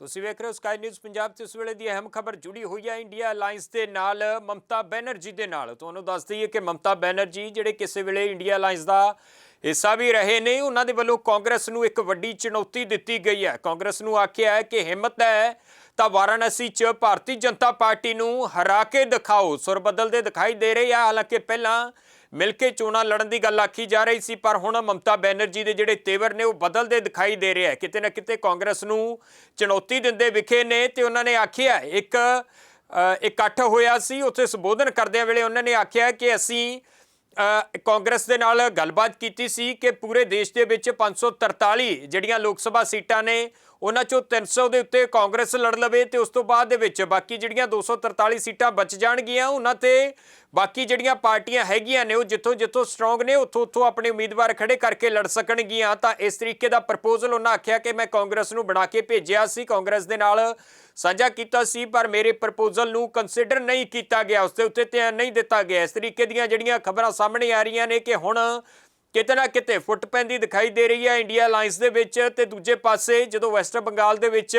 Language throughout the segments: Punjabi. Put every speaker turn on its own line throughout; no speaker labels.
ਤੁਸੀਂ ਵੇਖ ਰਹੇ ਹੋ ਸਕਾਈ ਨਿਊਜ਼ ਪੰਜਾਬ ਤੇ ਇਸ ਵੇਲੇ ਦੀ ਅਹਿਮ ਖਬਰ ਜੁੜੀ ਹੋਈ ਹੈ ਇੰਡੀਆ ਅਲਾਈਅੰਸ ਦੇ ਨਾਲ, ਮਮਤਾ ਬੈਨਰਜੀ ਦੇ ਨਾਲ। ਤੁਹਾਨੂੰ ਦੱਸ ਦਈਏ ਕਿ ਮਮਤਾ ਬੈਨਰਜੀ ਜਿਹੜੇ ਕਿਸੇ ਵੇਲੇ ਇੰਡੀਆ ਅਲਾਈਅੰਸ ਦਾ ਹਿੱਸਾ ਵੀ ਰਹੇ ਨੇ, ਉਹਨਾਂ ਦੇ ਵੱਲੋਂ ਕਾਂਗਰਸ ਨੂੰ ਇੱਕ ਵੱਡੀ ਚੁਣੌਤੀ ਦਿੱਤੀ ਗਈ ਹੈ। ਕਾਂਗਰਸ ਨੂੰ ਆਖਿਆ ਹੈ ਕਿ ਹਿੰਮਤ ਹੈ ਤਾਂ ਵਾਰਾਣਸੀ 'ਚ ਭਾਰਤੀ ਜਨਤਾ ਪਾਰਟੀ ਨੂੰ ਹਰਾ ਕੇ ਦਿਖਾਓ। ਸੁਰ ਬਦਲਦੇ ਦਿਖਾਈ ਦੇ ਰਹੇ ਆ। ਹਾਲਾਂਕਿ ਪਹਿਲਾਂ ਮਿਲ ਕੇ ਚੋਣਾਂ ਲੜਨ ਦੀ ਗੱਲ ਆਖੀ ਜਾ ਰਹੀ ਸੀ, ਪਰ ਹੁਣ ਮਮਤਾ ਬੈਨਰਜੀ ਦੇ ਜਿਹੜੇ ਤੇਵਰ ਨੇ, ਉਹ ਬਦਲਦੇ ਦਿਖਾਈ ਦੇ ਰਿਹਾ ਆ ਕਿਤੇ ਨਾ ਕਿਤੇ ਕਾਂਗਰਸ ਨੂੰ ਚੁਣੌਤੀ ਦਿੰਦੇ ਵਿਖੇ ਨੇ ਤੇ ਉਹਨਾਂ ਨੇ ਆਖਿਆ, ਇੱਕ ਇਕੱਠ ਹੋਇਆ ਸੀ, ਉੱਥੇ ਸੰਬੋਧਨ ਕਰਦਿਆਂ ਵੇਲੇ ਉਹਨਾਂ ਨੇ ਆਖਿਆ ਕਿ ਅਸੀਂ ਕਾਂਗਰਸ ਦੇ ਨਾਲ ਗੱਲਬਾਤ ਕੀਤੀ ਸੀ ਕਿ ਪੂਰੇ ਦੇਸ਼ ਦੇ ਵਿੱਚ 543 ਜਿਹੜੀਆਂ ਲੋਕ ਸਭਾ ਸੀਟਾਂ ਨੇ ਉਹਨਾਂ ਚੋਂ 300 ਦੇ ਉੱਤੇ ਕਾਂਗਰਸ ਲੜ ਲਵੇ ਤੇ ਉਸ ਤੋਂ ਬਾਅਦ ਦੇ ਵਿੱਚ ਬਾਕੀ ਜਿਹੜੀਆਂ 243 ਸੀਟਾਂ ਬਚ ਜਾਣਗੀਆਂ, ਉਹਨਾਂ ਤੇ ਬਾਕੀ ਜਿਹੜੀਆਂ ਪਾਰਟੀਆਂ ਹੈਗੀਆਂ ਨੇ, ਉਹ ਜਿੱਥੋਂ ਜਿੱਥੋਂ ਸਟਰੋਂਗ ਨੇ, ਉੱਥੋਂ ਉੱਥੋਂ ਆਪਣੇ ਉਮੀਦਵਾਰ ਖੜੇ ਕਰਕੇ ਲੜ ਸਕਣਗੀਆਂ। ਤਾਂ ਇਸ ਤਰੀਕੇ ਦਾ ਪ੍ਰਪੋਜ਼ਲ ਉਹਨਾਂ ਆਖਿਆ ਕਿ ਮੈਂ ਕਾਂਗਰਸ ਨੂੰ ਬਣਾ ਕੇ ਭੇਜਿਆ ਸੀ, ਕਾਂਗਰਸ ਦੇ ਨਾਲ ਸਾਂਝਾ ਕੀਤਾ ਸੀ, ਪਰ ਮੇਰੇ ਪ੍ਰਪੋਜ਼ਲ ਨੂੰ ਕੰਸੀਡਰ ਨਹੀਂ ਕੀਤਾ ਗਿਆ, ਉਸ ਦੇ ਉੱਤੇ ਧਿਆਨ ਨਹੀਂ ਦਿੱਤਾ ਗਿਆ। ਇਸ ਤਰੀਕੇ ਦੀਆਂ ਜਿਹੜੀਆਂ ਖਬਰਾਂ ਸਾਹਮਣੇ ਆ ਰਹੀਆਂ ਨੇ ਕਿ ਹੁਣ ਕਿਤੇ ਨਾ ਕਿਤੇ ਫੁੱਟ ਪੈਂਦੀ ਦਿਖਾਈ ਦੇ ਰਹੀ ਹੈ ਇੰਡੀਆ ਅਲਾਈਅੰਸ ਦੇ ਵਿੱਚ ਤੇ ਦੂਜੇ ਪਾਸੇ ਜਦੋਂ ਵੈਸਟ ਬੰਗਾਲ ਦੇ ਵਿੱਚ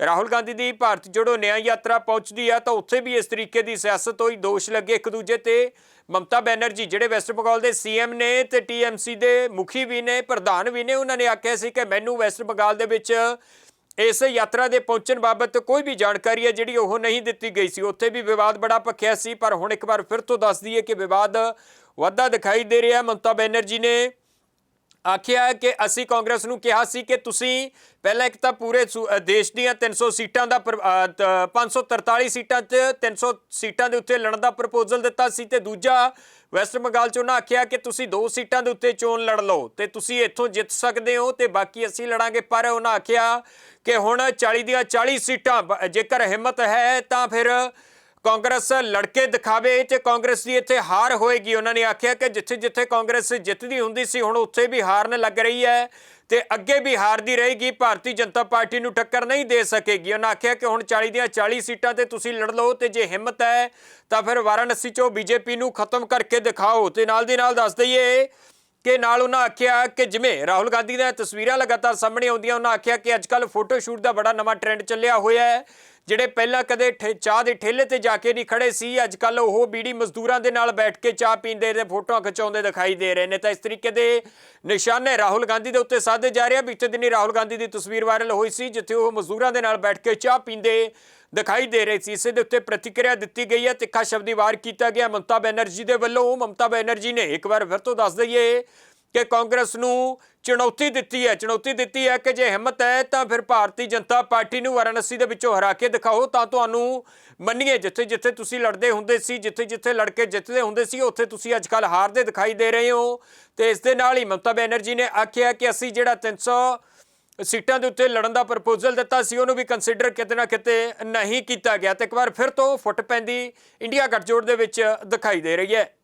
ਰਾਹੁਲ ਗਾਂਧੀ ਦੀ ਭਾਰਤ ਜੋੜੋ ਨਿਆਂ ਯਾਤਰਾ ਪਹੁੰਚਦੀ ਹੈ ਤਾਂ ਉੱਥੇ ਵੀ ਇਸ ਤਰੀਕੇ ਦੀ ਸਿਆਸਤ ਹੋਈ, ਦੋਸ਼ ਲੱਗੇ ਇੱਕ ਦੂਜੇ ਤੇ। ਮਮਤਾ ਬੈਨਰਜੀ, ਜਿਹੜੇ ਵੈਸਟ ਬੰਗਾਲ ਦੇ ਸੀਐਮ ਨੇ ਤੇ ਟੀਐਮਸੀ ਦੇ ਮੁਖੀ ਵੀ ਨੇ, ਪ੍ਰਧਾਨ ਵੀ ਨੇ, ਉਹਨਾਂ ਨੇ ਆਖਿਆ ਸੀ ਕਿ ਮੈਨੂੰ ਵੈਸਟ ਬੰਗਾਲ ਦੇ ਵਿੱਚ ਇਸ ਯਾਤਰਾ ਦੇ ਪਹੁੰਚਣ ਬਾਬਤ ਕੋਈ ਵੀ ਜਾਣਕਾਰੀ ਹੈ ਜਿਹੜੀ ਉਹ ਨਹੀਂ ਦਿੱਤੀ ਗਈ ਸੀ। ਉੱਥੇ ਵੀ ਵਿਵਾਦ ਬੜਾ ਭਖਿਆ ਸੀ, ਪਰ ਹੁਣ ਇੱਕ ਵਾਰ ਫਿਰ ਤੋਂ ਦੱਸ ਦਈਏ ਕਿ ਵਿਵਾਦ ਵੱਧਦਾ ਦਿਖਾਈ ਦੇ ਰਿਹਾ ਮਮਤਾ ਬੈਨਰਜੀ ਨੇ ਆਖਿਆ ਕਿ ਅਸੀਂ ਕਾਂਗਰਸ ਨੂੰ ਕਿਹਾ ਸੀ ਕਿ ਤੁਸੀਂ ਪਹਿਲਾਂ ਇੱਕ ਤਾਂ ਪੂਰੇ ਸੂ- ਦੇਸ਼ ਦੀਆਂ 300 ਸੀਟਾਂ ਦਾ ਪ੍ਰ- ਅ, ਤ- 543 ਸੀਟਾਂ 'ਚ 300 ਸੀਟਾਂ ਦੇ ਉੱਤੇ ਲੜਨ ਦਾ ਪ੍ਰਪੋਜ਼ਲ ਦਿੱਤਾ ਸੀ ਤੇ ਦੂਜਾ ਵੈਸਟ ਬੰਗਾਲ 'ਚ ਉਹਨਾਂ ਆਖਿਆ ਕਿ ਤੁਸੀਂ ਦੋ ਸੀਟਾਂ ਦੇ ਉੱਤੇ ਚੋਣ ਲੜ ਲਓ ਤੇ ਤੁਸੀਂ ਇੱਥੋਂ ਜਿੱਤ ਸਕਦੇ ਹੋ ਤੇ ਬਾਕੀ ਅਸੀਂ ਲੜਾਂਗੇ। ਪਰ ਉਹਨਾਂ ਆਖਿਆ ਕਿ ਹੁਣ 40 ਦੀਆਂ 40 ਸੀਟਾਂ ਬ- ਜੇਕਰ ਹਿੰਮਤ ਹੈ ਤਾਂ ਫਿਰ ਕਾਂਗਰਸ ਲੜਕੇ ਦਿਖਾਵੇ ਤੇ ਕਾਂਗਰਸ ਦੀ ਇੱਥੇ ਹਾਰ ਹੋਏਗੀ। ਉਹਨਾਂ ਨੇ ਆਖਿਆ ਕਿ ਜਿੱਥੇ ਜਿੱਥੇ ਕਾਂਗਰਸ ਜਿੱਤਦੀ ਹੁੰਦੀ ਸੀ, ਹੁਣ ਉੱਥੇ ਵੀ ਹਾਰਨ ਲੱਗ ਰਹੀ ਹੈ ਤੇ ਅੱਗੇ ਵੀ ਹਾਰਦੀ ਰਹੇਗੀ। ਭਾਰਤੀ ਜਨਤਾ ਪਾਰਟੀ ਨੂੰ ਟੱਕਰ ਨਹੀਂ ਦੇ ਸਕੇਗੀ। ਉਹਨਾਂ ਆਖਿਆ ਕਿ ਹੁਣ 40 ਦੀਆਂ 40 ਸੀਟਾਂ ਤੇ ਤੁਸੀਂ ਲੜ ਲਓ ਤੇ ਜੇ ਹਿੰਮਤ ਹੈ ਤਾਂ ਫਿਰ ਵਾਰਾਣਸੀ ਚੋਂ ਬੀਜੇਪੀ ਨੂੰ ਖਤਮ ਕਰਕੇ ਦਿਖਾਓ। ਤੇ ਨਾਲ ਦੀ ਨਾਲ ਦੱਸ ਦਈਏ ਕਿ ਨਾਲ ਉਹਨਾਂ ਆਖਿਆ ਕਿ ਜਿਵੇਂ ਰਾਹੁਲ ਗਾਂਧੀ ਦੀਆਂ ਤਸਵੀਰਾਂ ਲਗਾਤਾਰ ਸਾਹਮਣੇ ਆਉਂਦੀਆਂ, ਉਹਨਾਂ ਆਖਿਆ ਕਿ ਅੱਜਕੱਲ ਫੋਟੋ ਸ਼ੂਟ ਦਾ ਬੜਾ ਨਵਾਂ ਟ੍ਰੈਂਡ ਚੱਲਿਆ ਹੋਇਆ ਹੈ। ਜਿਹੜੇ ਪਹਿਲਾਂ ਕਦੇ ਠੇ- ਚਾਹ ਦੇ ਠੇਲੇ ਤੇ ਜਾ ਕੇ ਨਹੀਂ ਖੜੇ ਸੀ, ਅੱਜ ਅੱਜਕੱਲ ਉਹ ਬੀੜੀ ਮਜ਼ਦੂਰਾਂ ਦੇ ਨਾਲ ਬੈਠ ਕੇ ਚਾਹ ਪੀਂਦੇ ਤੇ ਫੋਟੋਆਂ ਖਿਚਾਉਂਦੇ ਦਿਖਾਈ ਦੇ ਰਹੇ ਨੇ। ਤਾਂ ਇਸ ਤਰੀਕੇ ਦੇ ਨਿਸ਼ਾਨੇ ਰਾਹੁਲ ਗਾਂਧੀ ਦੇ ਉੱਤੇ ਸਾਧੇ ਜਾ ਰਹੇ ਆ। ਬੀਤੇ ਦਿਨੀ ਰਾਹੁਲ ਗਾਂਧੀ ਦੀ ਤਸਵੀਰ ਵਾਇਰਲ ਹੋਈ ਸੀ, ਜਿੱਥੇ ਉਹ ਮਜ਼ਦੂਰਾਂ ਦੇ ਨਾਲ ਬੈਠ ਕੇ ਚਾਹ ਪੀਂਦੇ ਦਿਖਾਈ ਦੇ ਰਹੇ ਸੀ। ਇਸੇ ਦੇ ਉੱਤੇ ਪ੍ਰਤੀਕਿਰਿਆ ਦਿੱਤੀ ਗਈ ਹੈ, ਤਿੱਖਾ ਸ਼ਬਦੀ ਵਾਰ ਕੀਤਾ ਗਿਆ। ਮਮਤਾ ਬੈਨਰਜੀ ਦੇ ਵੱਲੋਂ, ਮਮਤਾ ਬੈਨਰਜੀ ਨੇ ਇੱਕ ਵਾਰ ਫਿਰ ਤੋਂ ਦੱਸ ਦਈਏ ਕਿ ਕਾਂਗਰਸ ਨੂੰ ਚੁਣੌਤੀ ਦਿੱਤੀ ਹੈ, ਚੁਣੌਤੀ ਦਿੱਤੀ ਹੈ ਕਿ ਜੇ ਹਿੰਮਤ ਹੈ ਤਾਂ ਫਿਰ ਭਾਰਤੀ ਜਨਤਾ ਪਾਰਟੀ ਨੂੰ ਵਾਰਾਣਸੀ ਦੇ ਵਿੱਚੋਂ ਹਰਾ ਕੇ ਦਿਖਾਓ, ਤਾਂ ਤੁਹਾਨੂੰ ਮੰਨੀਏ ਜਿੱਥੇ ਜਿੱਥੇ ਤੁਸੀਂ ਲੜਦੇ ਹੁੰਦੇ ਸੀ, ਜਿੱਥੇ ਜਿੱਥੇ ਲੜ ਕੇ ਜਿੱਤਦੇ ਹੁੰਦੇ ਸੀ, ਉੱਥੇ ਤੁਸੀਂ ਅੱਜ ਅੱਜਕੱਲ ਹਾਰਦੇ ਦਿਖਾਈ ਦੇ ਰਹੇ ਹੋ। ਤੇ ਇਸ ਦੇ ਨਾਲ ਹੀ ਮਮਤਾ ਬੈਨਰਜੀ ਨੇ ਆਖਿਆ ਕਿ ਅਸੀਂ ਜਿਹੜਾ 300 ਸੀਟਾਂ ਦੇ ਉੱਤੇ ਲੜਨ ਦਾ ਪ੍ਰਪੋਜ਼ਲ ਦਿੱਤਾ ਸੀ, ਉਹਨੂੰ ਵੀ ਕੰਸੀਡਰ ਕਿਤੇ ਨਾ ਕਿਤੇ ਨਹੀਂ ਕੀਤਾ ਗਿਆ। ਤੇ ਇੱਕ ਵਾਰ ਫਿਰ ਤੋਂ ਫੁੱਟ ਪੈਂਦੀ ਇੰਡੀਆ ਗੱਠਜੋੜ ਦੇ ਵਿੱਚ ਦਿਖਾਈ ਦੇ ਰਹੀ ਹੈ।